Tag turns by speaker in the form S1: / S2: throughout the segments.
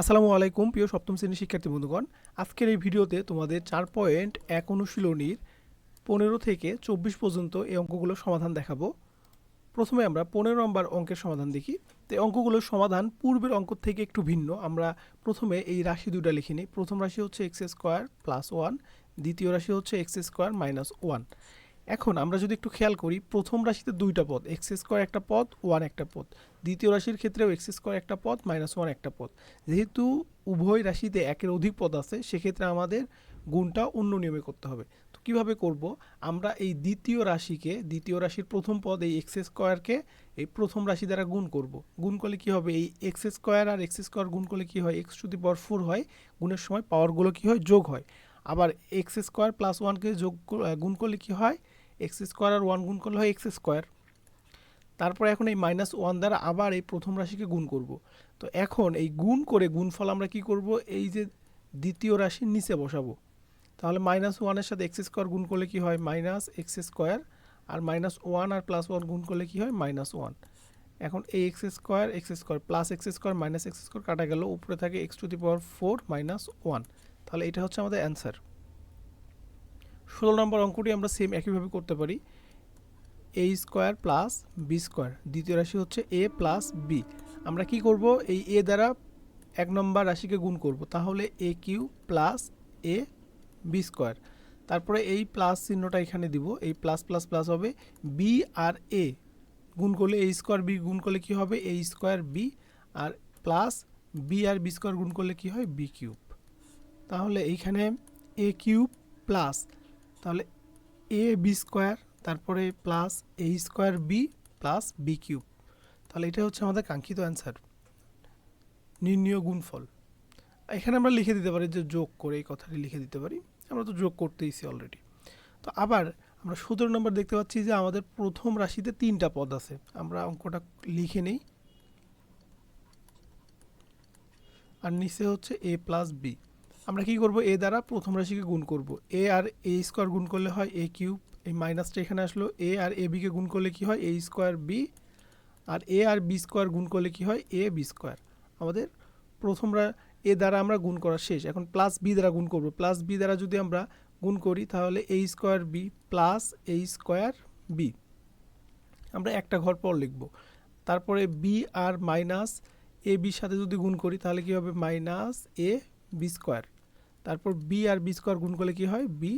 S1: আসসালামু আলাইকুম, প্রিয় সপ্তম শ্রেণির শিক্ষার্থী বন্ধুগণ। আজকের এই ভিডিওতে তোমাদের চার পয়েন্ট এক অনুশীলনীর পনেরো থেকে চব্বিশ পর্যন্ত এই অঙ্কগুলোর সমাধান দেখাবো। প্রথমে আমরা পনেরো নম্বর অঙ্কের সমাধান দেখি। তো অঙ্কগুলোর সমাধান পূর্বের অঙ্ক থেকে একটু ভিন্ন। আমরা প্রথমে এই রাশি দুটা লিখে নিই। প্রথম রাশি হচ্ছে এক্স স্কোয়ার প্লাস ওয়ান দ্বিতীয় রাশি হচ্ছে এক্স স্কোয়ার মাইনাস ওয়ান এখন আমরা যদি একটু খেয়াল করি, প্রথম রাশিতে দুইটা পদ এক্স স্কোয়ার একটা পদ ওয়ান একটা পদ। দ্বিতীয় রাশির ক্ষেত্রেও এক্স স্কোয়ার একটা পদ মাইনাস ওয়ান একটা পদ। যেহেতু উভয় রাশিতে একের অধিক পদ আছে, সেক্ষেত্রে আমাদের গুণটা অন্য নিয়মে করতে হবে। তো কীভাবে করব? আমরা এই দ্বিতীয় রাশিকে, দ্বিতীয় রাশির প্রথম পদ এই এক্স স্কোয়ারকে এই প্রথম রাশি দ্বারা গুণ করব। গুণ করলে কী হবে? এই এক্স স্কোয়ার আর এক্স স্কোয়ার গুণ করলে কী হয়? X to the power four হয়। গুণের সময় পাওয়ারগুলো কী হয়? যোগ হয়। আবার এক্স স্কোয়ার প্লাস ওয়ানকে যোগ গুণ করলে কী হয়? এক্স স্কোয়ার আর ওয়ান গুণ করলে হয় এক্স স্কোয়ার। তারপরে এখন এই মাইনাস ওয়ান দ্বারা আবার এই প্রথম রাশিকে গুণ করব। তো এখন এই গুণ করে গুণফল আমরা কি করব? এই যে দ্বিতীয় রাশির নিচে বসাবো। তাহলে মাইনাস ওয়ানের সাথে এক্স স্কোয়ার গুণ করলে কি হয়? মাইনাস এক্স স্কোয়ার আর মাইনাস ওয়ান আর প্লাস ওয়ান গুণ করলে কি হয়? মাইনাস ওয়ান এখন এই x square x square plus x square minus x square কাটা গেল। উপরে থাকে x to the power four minus one তাহলে এটা হচ্ছে আমাদের অ্যান্সার ষোলো নম্বর অঙ্কটি আমরা সেম একইভাবে করতে পারি। A square plus b square দ্বিতীয় রাশি হচ্ছে এ প্লাস বি আমরা কি করব? এই এ দ্বারা এক নম্বর রাশিকে গুণ করব। তাহলে a cube plus a b square তারপরে এই প্লাস চিহ্নটা এখানে দিব। এই প্লাস প্লাস প্লাস হবে বি আর এ গুণ করলে এ স্কোয়ার বি গুণ করলে কি হবে? এ স্কোয়ার বি আর প্লাস বি আর বি স্কোয়ার গুণ করলে কি হয়? বি কিউব তাহলে এইখানে এ কিউব প্লাস তাহলে এ বি স্কোয়ার তারপরে plus a square b plus b cube তাহলে এটা হচ্ছে আমাদের কাঙ্ক্ষিত অ্যান্সার নির্ণীয় গুণফল। এখানে আমরা লিখে দিতে পারি যে যোগ করে এই কথাটি লিখে দিতে পারি। আমরা তো যোগ করতেইছি অলরেডি তো আবার আমরা সতেরো নম্বর দেখতে পাচ্ছি যে আমাদের প্রথম রাশিতে তিনটা পদ আছে। আমরা অঙ্কটা লিখে নেই। আর নিচে হচ্ছে এ প্লাস বি আমরা কি করব? এ দ্বারা প্রথম রাশিকে গুণ করব। এ আর এ স্কোয়ার গুণ করলে হয় এ কিউব এই মাইনাসটা এখানে আসলো। এ আর এ বিকে গুণ করলে কি হয়? এ স্কোয়ার বি আর এ আর বি স্কোয়ার গুণ করলে কি হয়? এ বি স্কোয়ার আমাদের প্রথমরা এ দ্বারা আমরা গুণ করা শেষ। এখন প্লাস বি দ্বারা গুণ করব। প্লাস বি দ্বারা যদি আমরা গুণ করি, তাহলে a square b plus a square b আমরা একটা ঘর পর লিখব। তারপরে বি আর মাইনাস এ বির সাথে যদি গুণ করি, তাহলে কি হবে? মাইনাস এ বি স্কোয়ার তারপর বি আর বি স্কোয়ার গুণ করলে কি হয়? বি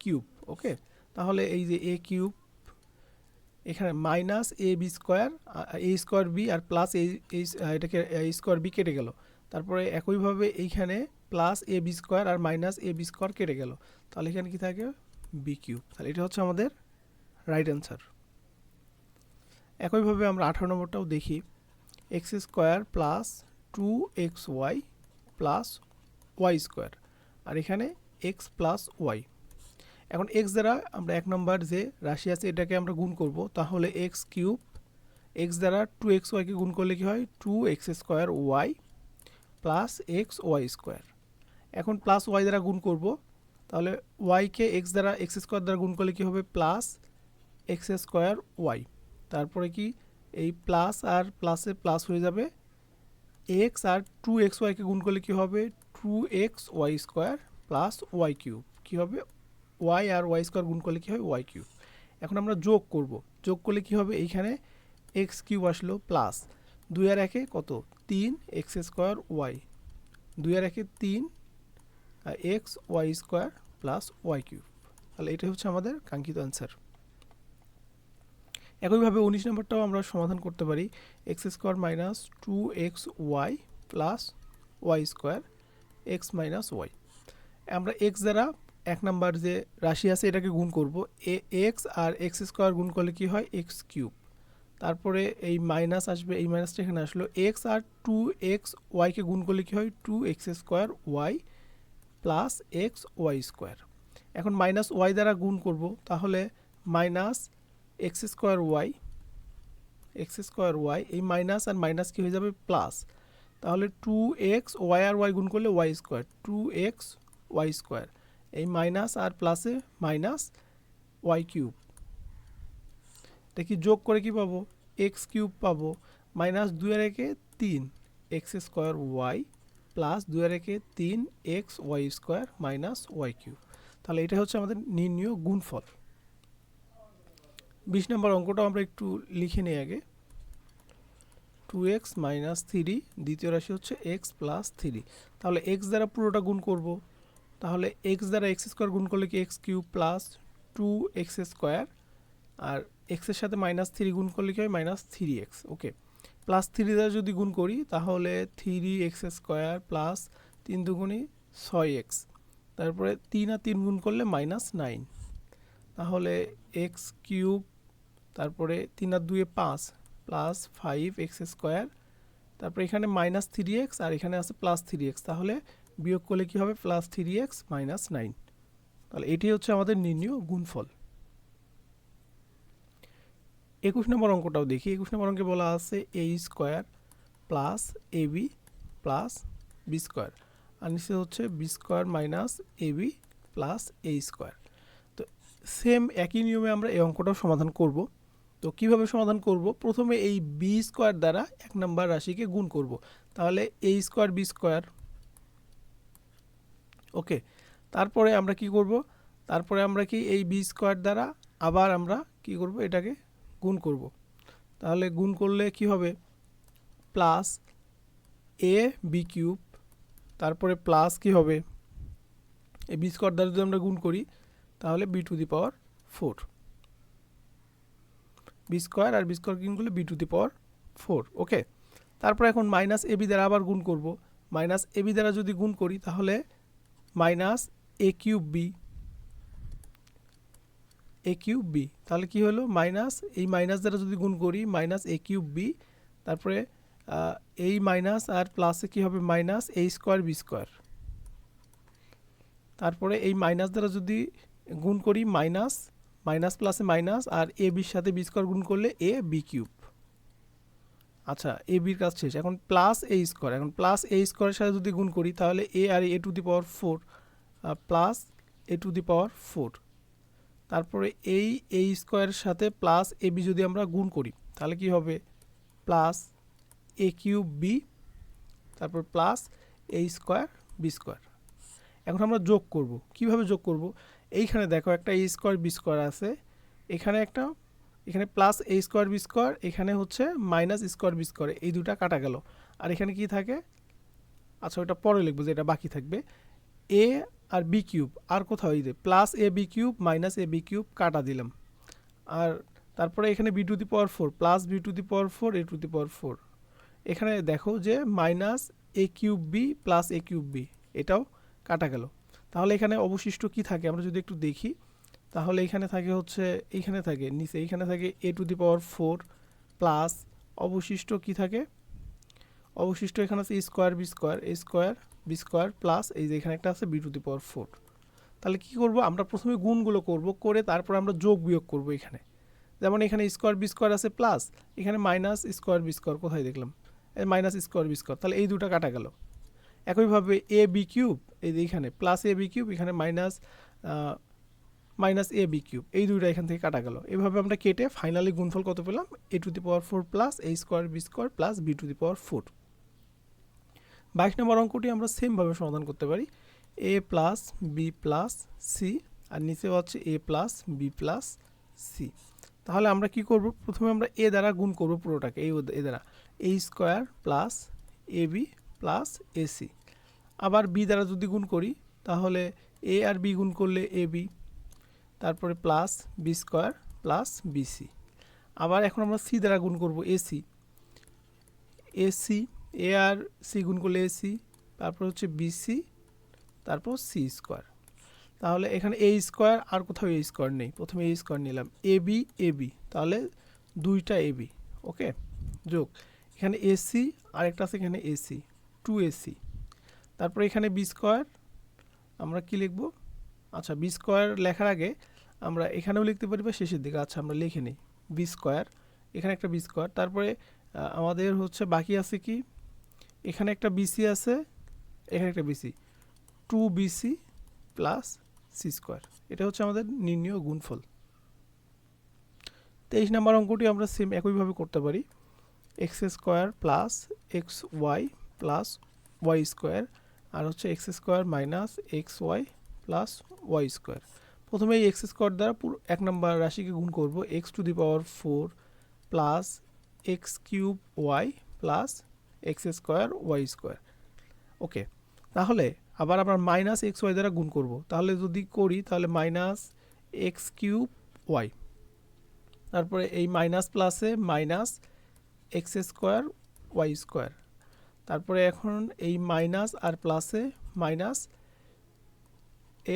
S1: কিউব ওকে তাহলে এই যে এ কিউব এখানে minus a b square a square b R plus এই এটাকে স্কোয়ার বি কেটে গেল। তারপরে একইভাবে এইখানে প্লাস এ বি স্কোয়ার আর মাইনাস এ বি স্কোয়ার কেটে গেল। তাহলে এখানে কি থাকে? বি কিউব তাহলে এটা হচ্ছে আমাদের রাইট অ্যান্সার একইভাবে আমরা আঠারো নম্বরটাও দেখি। X square plus two x y plus y square আর এখানে এক্স প্লাস ওয়াই এখন এক্স দ্বারা আমরা এক নম্বর যে রাশি আছে, এটাকে আমরা গুণ করব। তাহলে এক্স কিউব এক্স দ্বারা টু এক্স ওয়াইকে গুণ করলে কি হয়? Two x square y plus x y square এখন প্লাস ওয়াই দ্বারা গুণ করব। তাহলে ওয়াইকে এক্স দ্বারা এক্স স্কোয়ার দ্বারা গুণ করলে কি হবে? প্লাস এক্স স্কোয়ার ওয়াই তারপরে কি? এই প্লাস আর প্লাসে প্লাস হয়ে যাবে। এক্স আর টু এক্স ওয়াইকে গুণ করলে কি হবে? Two x y square plus y cube কী হবে ওয়াই আর ওয়াই স্কোয়ার গুণ করলে কী হয় ওয়াই কিউব এখন আমরা যোগ করব। যোগ করলে কি হবে? এইখানে এক্স কিউব আসলো প্লাস দুই আর একে কত? তিন এক্স স্কোয়ার ওয়াই দুই আর একে তিন x y square plus y cube তাহলে এটা হচ্ছে আমাদের কাঙ্ক্ষিত অ্যান্সার একইভাবে উনিশ নম্বরটাও আমরা সমাধান করতে পারি। X square minus two x y plus y square x minus y. আমরা এক্স দ্বারা এক নাম্বার যে রাশি আছে, এটাকে গুণ করব। এ, এক্স আর এক্স স্কোয়ার গুণ করলে কি হয়? X cube. তারপরে এই মাইনাস আসবে, এই মাইনাসটা এখানে আসলো। এক্স আর টু এক্স ওয়াইকে গুণ করলে কি হয়? Two x square y plus x y square. এখন মাইনাস ওয়াই দ্বারা গুণ করব, তাহলে minus x square y, x square y, এই মাইনাস আর মাইনাস কি হয়ে যাবে? প্লাস। তাহলে টু এক্স ওয়াই আর ওয়াই গুণ করলে y square two x y square এই মাইনাস আর প্লাসে মাইনাস ওয়াই কিউব দেখি যোগ করে কি পাবো? এক্স কিউব পাবো। মাইনাস দুই আর একে তিন এক্স স্কোয়ার ওয়াই প্লাস দুই আর একে তিন x y square minus y cube তাহলে এটা হচ্ছে আমাদের নির্ণীয় গুণফল। বিশ নম্বর অঙ্কটা আমরা একটু লিখে নিই আগে। টু এক্স মাইনাস থ্রি দ্বিতীয় রাশি হচ্ছে এক্স প্লাস থ্রি তাহলে এক্স দ্বারা পুরোটা গুণ করব। তাহলে এক্স দ্বারা এক্স স্কোয়ার গুণ করলে কি x cube plus two x square আর এক্সের সাথে মাইনাস থ্রি গুণ করলে কি হয়? Minus three x okay plus three দ্বারা যদি গুণ করি, তাহলে থ্রি এক্স স্কোয়ার প্লাস তিন দুগুণি ছয় এক্স তারপরে তিন আর তিন গুণ করলে মাইনাস নাইন তাহলে এক্স কিউব তারপরে তিন আর দুয়ে পাঁচ। প্লাস ফাইভ এক্স স্কোয়ার তারপরে এখানে মাইনাস থ্রি এক্স আর এখানে আছে প্লাস থ্রি এক্স তাহলে বিয়োগ করলে কী হবে? Plus three x minus nine তাহলে এটি হচ্ছে আমাদের নির্ণীয় গুণফল। একুশ নম্বর অঙ্কটাও দেখি। একুশ নম্বর অঙ্কে বলা আছে a square plus a b plus b square আর নিচে হচ্ছে b square minus a b plus a square তো সেম একই নিয়মে আমরা এই অঙ্কটাও সমাধান করব। তো কীভাবে সমাধান করব? প্রথমে এই বি স্কোয়ার দ্বারা এক নম্বর রাশিকে গুণ করব। তাহলে a square b square okay তারপরে আমরা কি করব? তারপরে আমরা কি এই বি স্কোয়ার দ্বারা আবার আমরা কি করব? এটাকে গুণ করব। তাহলে গুণ করলে কি হবে? প্লাস এ বি কিউব তারপরে প্লাস কি হবে? এই বি স্কোয়ার দ্বারা যদি আমরা গুণ করি, তাহলে b to the power four b square R B square করলে b to the power four okay তারপর এখন মাইনাস এ বি দ্বারা আবার গুণ করব। মাইনাস এ বি দ্বারা যদি গুণ করি, তাহলে minus a cube b a cube b তাহলে কি হলো? মাইনাস এই মাইনাস দ্বারা যদি গুণ করি মাইনাস এ কিউব বি তারপরে এই মাইনাস আর প্লাসে কি হবে? Minus A square B square তারপরে এই মাইনাস দ্বারা যদি গুণ করি মাইনাস মাইনাস প্লাসে মাইনাস আর এ বির সাথে বি স্কোয়ার গুণ করলে এ বি কিউব। আচ্ছা এ বির কাজ শেষ। এখন প্লাস এ স্কোয়ার। এখন প্লাস এ স্কোয়ারের সাথে যদি গুণ করি, তাহলে A R A to the power four plus A to the power four. তারপরে এই এ স্কোয়ারের সাথে প্লাস এ বি যদি আমরা গুণ করি, তাহলে কি হবে? প্লাস এ কিউব বি, তারপর plus A square B square. এখন আমরা যোগ করব। কীভাবে যোগ করব? এইখানে দেখো একটা এ স্কোয়ার বি স্কোয়ার আছে। এখানে একটা, এখানে plus A square B square এখানে হচ্ছে মাইনাস স্কোয়ার বি স্কোয়ার এই দুটা কাটা গেল। আর এখানে কি থাকে? আচ্ছা ওটা পরে লিখব যে এটা বাকি থাকবে। এ আর বি কিউব আর কোথাও এই যে plus A B cube minus A B cube কাটা দিলাম। আর তারপরে এখানে B to the power four plus B to the power four A to the power four এখানে দেখো যে minus A cube B plus A cube B এটাও কাটা গেল। তাহলে এখানে অবশিষ্ট কি থাকে? আমরা যদি একটু দেখি, তাহলে এখানে থাকে হচ্ছে, এইখানে থাকে, নিচে এইখানে থাকে A to the power four plus অবশিষ্ট কি থাকে? অবশিষ্ট এখানে আছে square B square, A square B square plus এই যে এখানে একটা আছে B to the power four. তাহলে কি করব? আমরা প্রথমে গুণগুলো করব, করে তারপর আমরা যোগ বিয়োগ করব এখানে। যেমন এখানে স্কোয়ার বি স্কোয়ার আছে প্লাস, এখানে মাইনাস স্কোয়ার বি স্কোয়ার, কোথায় দেখলাম? Minus square B square. তাহলে এই দুটো কাটা গেল। একইভাবে এ বি কিউব এই যে প্লাস এ বি কিউব এখানে minus minus A B cube এই দুইটা এখান থেকে কাটা গেল। এভাবে আমরা কেটে ফাইনালি গুণফল কত পেলাম? A to the power four plus A square B square plus B to the power four বাইশ নম্বর অঙ্কটি আমরা সেমভাবে সমাধান করতে পারি। A plus B plus C আর নিচে হচ্ছে A plus B plus C তাহলে আমরা কি করব? প্রথমে আমরা এ দ্বারা গুণ করব পুরোটাকে, এই এ দ্বারা। A square plus A B plus A C আবার বি দ্বারা যদি গুণ করি, তাহলে এ আর বি গুণ করলে এ বি তারপরে plus B square plus BC আবার এখন আমরা সি দ্বারা গুণ করব এসি এসি এ আর সি গুণ করলে এসি তারপর হচ্ছে বিসি তারপর সি স্কোয়ার তাহলে এখানে এ স্কোয়ার আর কোথাও এ স্কোয়ার নেই। প্রথমে এ স্কোয়ার নিলাম। এ বি এ বি তাহলে দুইটা এ বি ওকে যোগ। এখানে এসি আরেকটা আছে এখানে এসি টু এসি তারপরে এখানে বি স্কোয়ার আমরা কি লিখব? আচ্ছা বি স্কোয়ার লেখার আগে আমরা এখানেও লিখতে পারি বা শেষের দিকে। আচ্ছা আমরা লিখে নিই। বি স্কোয়ার এখানে একটা বি স্কোয়ার তারপরে আমাদের হচ্ছে বাকি আছে কি? এখানে একটা বিসি আছে, এখানে একটা BC two BC plus C square এটা হচ্ছে আমাদের নির্ণীয় গুণফল। তেইশ নম্বর অঙ্কটি আমরা সেম একইভাবে করতে পারি। X square plus X Y plus Y square আর হচ্ছে X square minus X Y plus Y square. প্রথমে এই এক্স স্কোয়ার দ্বারা পুরো এক নম্বর রাশিকে গুণ করব, X to the power four plus X cube Y plus X square Y square. Okay, তাহলে আবার আমরা মাইনাস এক্স ওয়াই দ্বারা গুণ করব। তাহলে যদি করি, তাহলে মাইনাস এক্স কিউব ওয়াই। তারপরে এই মাইনাস প্লাসে minus X square Y square. তারপরে এখন এই মাইনাস আর প্লাসে minus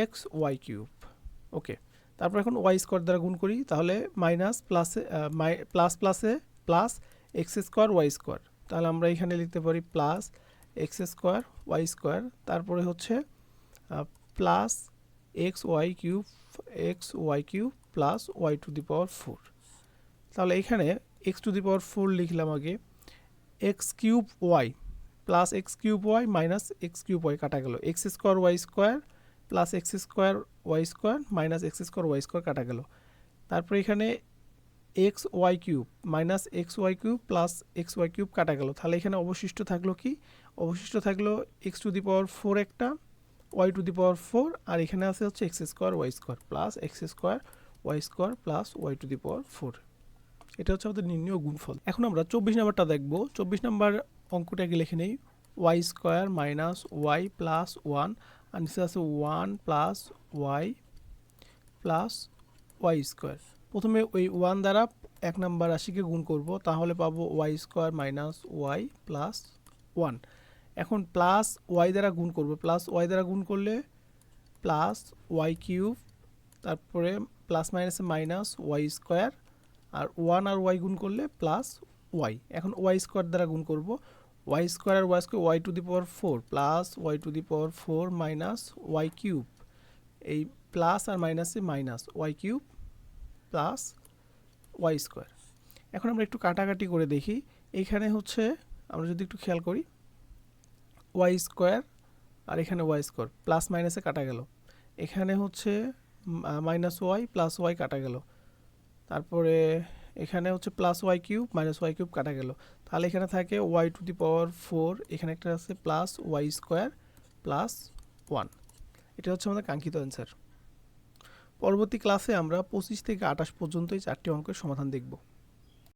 S1: X Y cube okay তারপর এখন ওয়াই স্কোয়ার দ্বারা গুণ করি, তাহলে মাইনাস প্লাসে প্লাস প্লাসে plus X square Y square তাহলে আমরা এখানে লিখতে পারি plus X square Y square তারপরে হচ্ছে plus X Y cube X Y cube plus Y to the power four তাহলে এখানে X to the power four লিখলাম আগে। X cube Y plus X cube Y minus X cube Y কাটা গেল। X square Y square plus X square Y square minus X square Y square কাটা গেল। তারপরে এখানে X Y cube minus X Y cube plus X Y cube কাটা গেল। তাহলে এখানে অবশিষ্ট থাকল কি? অবশিষ্ট থাকল X to the power four একটা Y to the power four আর এখানে আছে হচ্ছে X square Y square plus X square Y square plus Y to the power four এটা হচ্ছে আমাদের নির্ণয় গুণফল। এখন আমরা চব্বিশ নাম্বারটা দেখব। চব্বিশ নাম্বার অঙ্কটাকে লিখে নেই। Y square minus Y plus one আর নিচে আছে one plus Y plus Y square প্রথমে ওই ওয়ান দ্বারা এক নাম্বার রাশিকে গুণ করব, তাহলে পাবো Y square minus Y plus one এখন প্লাস ওয়াই দ্বারা গুণ করব প্লাস ওয়াই দ্বারা গুণ করলে প্লাস ওয়াই কিউব তারপরে প্লাস মাইনাসে মাইনাস ওয়াই স্কোয়ার আর ওয়ান আর ওয়াই গুণ করলে প্লাস ওয়াই এখন ওয়াই স্কোয়ার দ্বারা গুণ করব। Y square R Y square Y to the power four plus Y to the power four minus Y cube এই প্লাস আর মাইনাসে minus Y cube plus Y square এখন আমরা একটু কাটাকাটি করে দেখি। এইখানে হচ্ছে, আমরা যদি একটু খেয়াল করি ওয়াই স্কোয়ার আর এখানে ওয়াই স্কোয়ার প্লাস মাইনাসে কাটা গেল। এখানে হচ্ছে মাইনাস ওয়াই প্লাস ওয়াই কাটা গেল। তারপরে এখানে হচ্ছে plus Y cube minus Y cube কাটা গেল। তাহলে এখানে থাকে Y to the power four এখানে একটা আছে plus Y square plus one এটা হচ্ছে আমাদের কাঙ্ক্ষিত অ্যান্সার পরবর্তী ক্লাসে আমরা পঁচিশ থেকে আঠাশ পর্যন্ত এই চারটি অঙ্কের সমাধান দেখব।